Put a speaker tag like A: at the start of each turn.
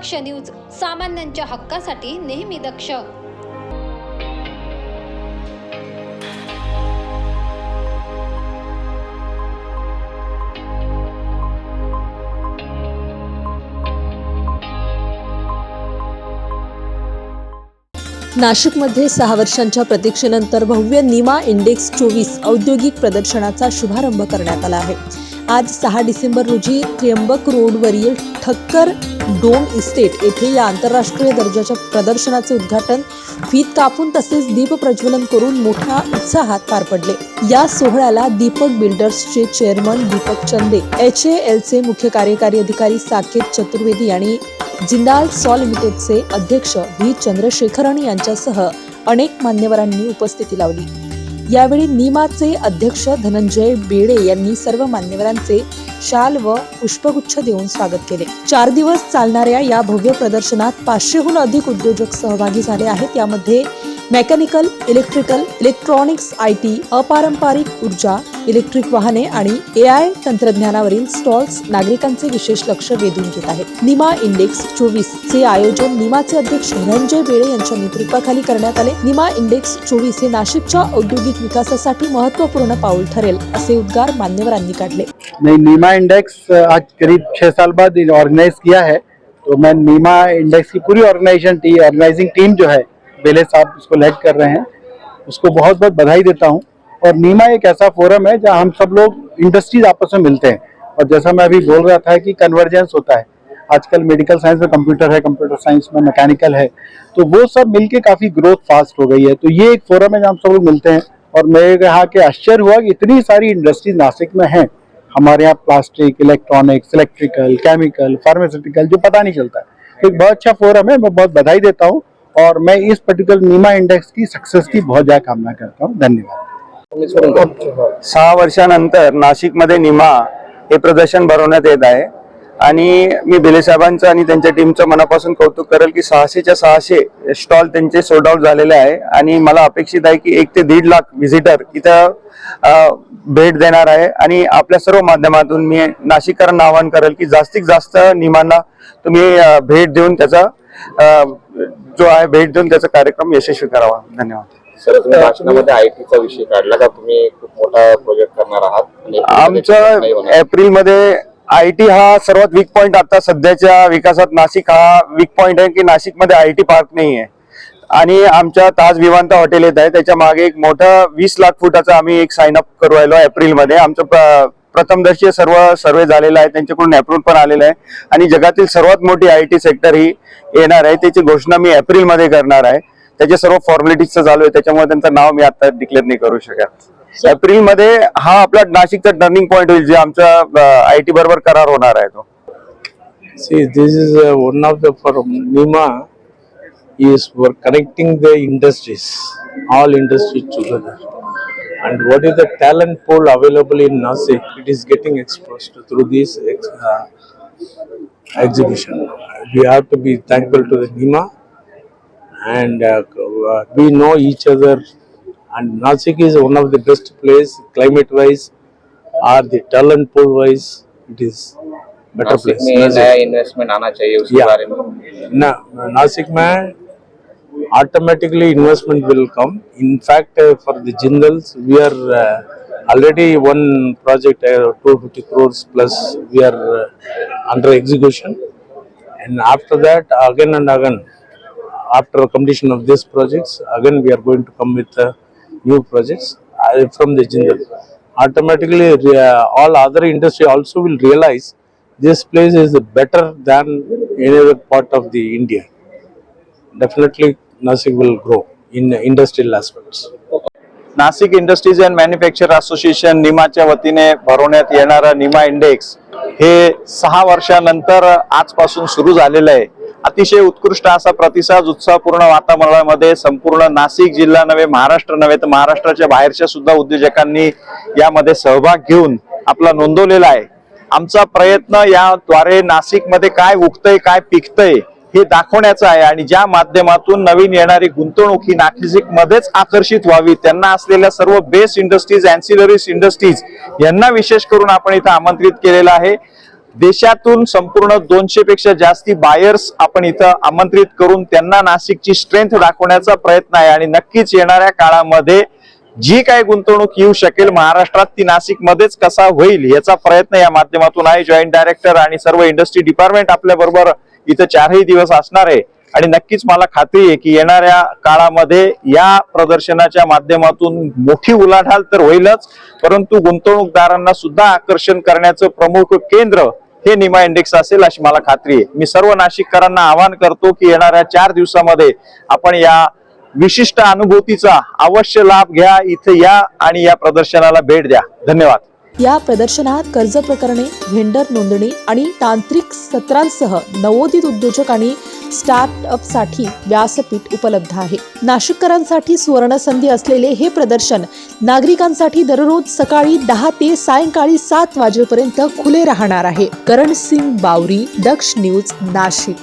A: दक्ष news सामान्यांच्या हक्कासाठी नेहमी दक्ष.
B: नाशिकमध्ये सहा वर्षांच्या प्रतीक्षेनंतर भव्य निमा इंडेक्स चोवीस औद्योगिक प्रदर्शनाचा शुभारंभ करण्यात आला आहे. आज सहा डिसेंबर रोजी त्र्यंबक रोडवरील ठक्कर डोम इस्टेट येथे या आंतरराष्ट्रीय दर्जाच्या प्रदर्शनाचे उद्घाटन फीत कापून तसेच दीप प्रज्वलन करून मोठ्या उत्साहात पार पडले. या सोहळ्याला दीपक बिल्डर्सचे चेअरमन दीपक चंदे एच ए एलचे मुख्य कार्यकारी अधिकारी साकेत चतुर्वेदी आणि जिंदाल सॉ लिमिटेडचे अध्यक्ष व्ही चंद्रशेखरन यांच्यासह अनेक मान्यवरांनी उपस्थिती लावली. यावेळी निमाचे अध्यक्ष धनंजय बेडे यांनी सर्व मान्यवरांचे शाल व पुष्पगुच्छ देऊन स्वागत केले. चार दिवस चालणाऱ्या या भव्य प्रदर्शनात पाचशेहून अधिक उद्योजक सहभागी झाले आहेत. यामध्ये mechanical electrical electronics I T अपारंपरिक ऊर्जा इलेक्ट्रिक वाहने आणि ए आय तंत्रज्ञानावरील स्टॉल्स नागरिकांचे विशेष लक्ष वेधून घेत आहेत. निमा इंडेक्स चोवीस चे आयोजन निमाचे अध्यक्ष धनंजय बेळे यांच्या नेतृत्वाखाली करण्यात आले. निमा इंडेक्स चोवीस हे नाशिकच्या औद्योगिक विकासासाठी महत्त्वपूर्ण पाऊल ठरेल असे उद्गार मान्यवरांनी काढले.
C: नहीं नीमा इंडेक्स आज करीब छह साल बाद ऑर्गेनाइज किया है. तो मैं नीमा इंडेक्स की पूरी ऑर्गेनाइजेशन टी ऑर्गेनाइजिंग टीम जो है बेले साहब इसको लेड कर रहे हैं, उसको बहुत बहुत बधाई देता हूँ। और नीमा एक ऐसा फोरम है जहाँ हम सब लोग इंडस्ट्रीज़ आपस में मिलते हैं। और जैसा मैं अभी बोल रहा था कि कन्वर्जेंस होता है। आजकल मेडिकल साइंस में कंप्यूटर है कंप्यूटर साइंस में मैकेनिकल है। तो वो सब मिलके काफ़ी ग्रोथ फास्ट हो गई है। तो ये एक फोरम है जहाँ सब लोग मिलते हैं। और मेरे यहाँ के आश्चर्य हुआ कि इतनी सारी इंडस्ट्रीज़ नासिक में हैं। हमारे यहाँ plastic electronics electrical chemical pharmaceutical जो पता नहीं चलता। तो एक बहुत अच्छा फोरम है, मैं बहुत बधाई देता हूँ। और मैं इस पर्टिकुलर नीमा इंडेक्स की सक्सेस की बहुत ज्यादा कामना करता हूँ। धन्यवाद।
D: सहा वर्षानंतर नाशिकमध्ये निमा हे प्रदर्शन भरवण्यात येत आहे आणि मी बेले साहेबांचं आणि त्यांच्या टीमचं मनापासून कौतुक करेल की सहाशेच्या सहाशे स्टॉल त्यांचे सोल्ड आउट झालेले आहे आणि मला अपेक्षित आहे की एक ते दीड लाख व्हिजिटर इथं भेट देणार आहे आणि आपल्या सर्व माध्यमातून मी नाशिककरांना आवाहन करेल की जास्तीत जास्त निमांना तुम्ही भेट देऊन त्याचा जो आहे भेट देऊन त्याचा कार्यक्रम यशस्वी करावा. धन्यवाद.
E: सर तुम्ही भाषणामध्ये आयटीचा विषय काढला का? तुम्ही खूप मोठा प्रोजेक्ट करणार आहात
D: आमचं आय टी हा सर्वात वीक पॉइंट आता सध्याच्या विकासात नाशिक हा वीक पॉइंट आहे की नाशिकमध्ये आय टी पार्क नाही आहे. आणि आमच्या ताज विमानता हॉटेल येत आहे. त्याच्यामागे एक मोठा वीस लाख फुटाचा आम्ही एक साइन अप करू राहिलो एप्रिलमध्ये आमचं प्रथमदर्शी सर्व सर्वे झालेला आहे त्यांच्याकडून अप्रूव्ह पण आलेलं आहे. आणि जगातील सर्वात मोठी आय टी सेक्टर ही येणार आहे. त्याची घोषणा मी एप्रिलमध्ये करणार आहे. त्याचे सर्व फॉर्मॅलिटीज चालू आहे. त्याच्यामुळे त्यांचं नाव मी आता डिक्लेअर नाही करू शकत. एप्रिलमध्ये हा आपला नाशिकचा टर्निंग पॉईंट होईल. जे आमचा आय टी बरोबर करार होणार आहे तो.
F: See, this is uh, one of the for NIMA is for connecting the industries, all industries together. And what is the talent pool available in Nasik? It is getting exposed through this ex- uh, exhibition. We have to be thankful to the NIMA, and uh, uh, we know each other. And Nasik is one of the best place, climate-wise, or the talent pool-wise. It is better
E: Nasik
F: place.
E: में
F: Nasik.
E: नया investment आना चाहिए उसके
F: Yeah.
E: बारे में
F: Na, Nasik में automatically investment will come. In fact, uh, for the Jindals, we are uh, already one project, uh, 250 crores plus, we are uh, under execution. And after that, again and again, after completion of these projects, again we are going to come with uh, new projects uh, from the Jindal. Automatically, uh, all other industry also will realize this place is better than any other part of the India. Definitely, Nasik will grow in industrial aspects.
D: Nashik industries and manufacture association निमाच्या वतीने भरवण्यात येणारा Nima index हे सहा वर्षानंतर आजपासून सुरू झालेलं आहे अतिशय उत्कृष्ट असा प्रतिसाद उत्साहपूर्ण वातावरणामध्ये संपूर्ण नाशिक जिल्हा नव्हे महाराष्ट्र नव्हे तर महाराष्ट्राच्या बाहेरच्या सुद्धा उद्योजकांनी यामध्ये सहभाग घेऊन आपला नोंदवलेला आहे आमचा प्रयत्न याद्वारे नाशिकमध्ये काय उगतंय काय पिकतंय हे दाखवण्याचं आहे आणि ज्या माध्यमातून नवीन येणारी गुंतवणूक ही नाशिक मध्येच आकर्षित व्हावी त्यांना असलेल्या सर्व बेस्ट इंडस्ट्रीज अँसिलरीज इंडस्ट्रीज यांना विशेष करून आपण इथं आमंत्रित केलेलं आहे.
G: देशातून संपूर्ण दोनशे पेक्षा जास्ती बायर्स आपण इथं आमंत्रित करून त्यांना नाशिकची स्ट्रेंथ दाखवण्याचा प्रयत्न आहे आणि नक्कीच येणाऱ्या काळामध्ये जी काय गुंतवणूक येऊ शकेल महाराष्ट्रात ती नाशिक मध्येच कसा होईल याचा प्रयत्न या माध्यमातून आहे. जॉईंट डायरेक्टर आणि सर्व इंडस्ट्री डिपार्टमेंट आपल्या बरोबर इथं चारही दिवस असणार आहे. आणि नक्कीच मला खात्री आहे की येणाऱ्या काळामध्ये या प्रदर्शनाच्या माध्यमातून मोठी उलाढाल तर होईलच परंतु गुंतवणूकदारांना सुद्धा आकर्षण करण्याचं प्रमुख केंद्र हे निमा इंडेक्स असेल अशी मला खात्री आहे. मी सर्व नाशिककरांना आवाहन करतो की येणाऱ्या चार दिवसामध्ये आपण या विशिष्ट अनुभूतीचा अवश्य लाभ घ्या. इथे या आणि या प्रदर्शनाला भेट द्या. धन्यवाद.
B: या प्रदर्शनात कर्ज प्रकरणे व्हेंडर नोंदणी आणि तांत्रिक सत्रांसह नवोदित उद्योजक आणि स्टार्टअपसाठी व्यासपीठ उपलब्ध आहे. नाशिककरांसाठी सुवर्ण संधी असलेले हे प्रदर्शन नागरिकांसाठी दररोज सकाळी दहा ते सायंकाळी सात वाजेपर्यंत खुले राहणार आहे. करण सिंग बावरी दक्ष न्यूज नाशिक.